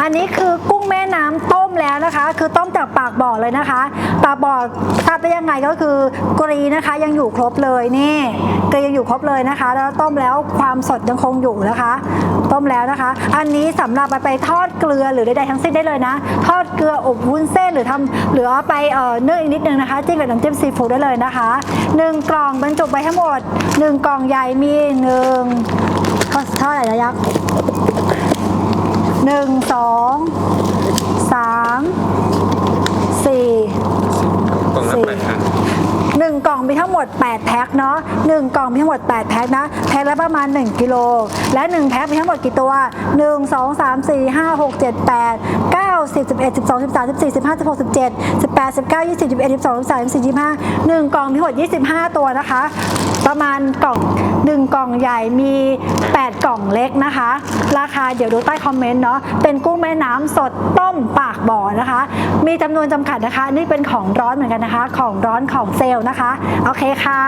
อันนี้คือกุ้งแม่น้ำต้มแล้วนะคะ คือต้มจากปากบ่อเลยนะคะ ปากบ่อทราบได้ยังไงก็คือกรีนะคะ ยังอยู่ครบเลยนี่กรียังอยู่ครบเลยนะคะ แล้วต้มแล้วความสดยังคงอยู่นะคะ ต้มแล้วนะคะ อันนี้สำหรับไปไปทอดเกลือหรือใดๆทั้งสิ้นได้เลยนะ ทอดเกลืออบวุ้นเส้นหรือทำหรือเอาไปเอ่อนึ่งอีกนิดนึงนะคะจิ้มกับน้ำจิ้มซีฟู้ดได้เลยนะคะหนึ่งกล่องบรรจุไปทั้งหมดหนึ่งกล่องใหญ่มีหนึ่งเท่าไหร่นะยักษ์ สองสามสี่ กล่องละ สี่ แปดพัน หนึ่งกล่องมี ทั้งหมด 8 แพ็คเนาะหนึ่งกล่องมีทั้งหมด 8 แพ็คนะ แพ็คละประมาณ 1 กิโล และ 1 แพ็คมีทั้งหมดกี่ตัว 1 2 3 4 5 6 7 8 9 10 11 12 13 14 15 16 17 18 19 20 21 22 23 24 25 1 กล่องมีทั้งหมด 25 ตัวนะคะ ประมาณกล่อง1กล่องใหญ่มี 8 กล่องเล็กนะคะ ราคาเดี๋ยวดูใต้คอมเมนต์เนาะเป็นกุ้งแม่น้ำสดต้มปากบ่อนะคะ มีจำนวนจำกัดนะคะ นี่เป็นของร้อนเหมือนกันนะคะ ของร้อนของเซลล์นะคะโอเคค่ะ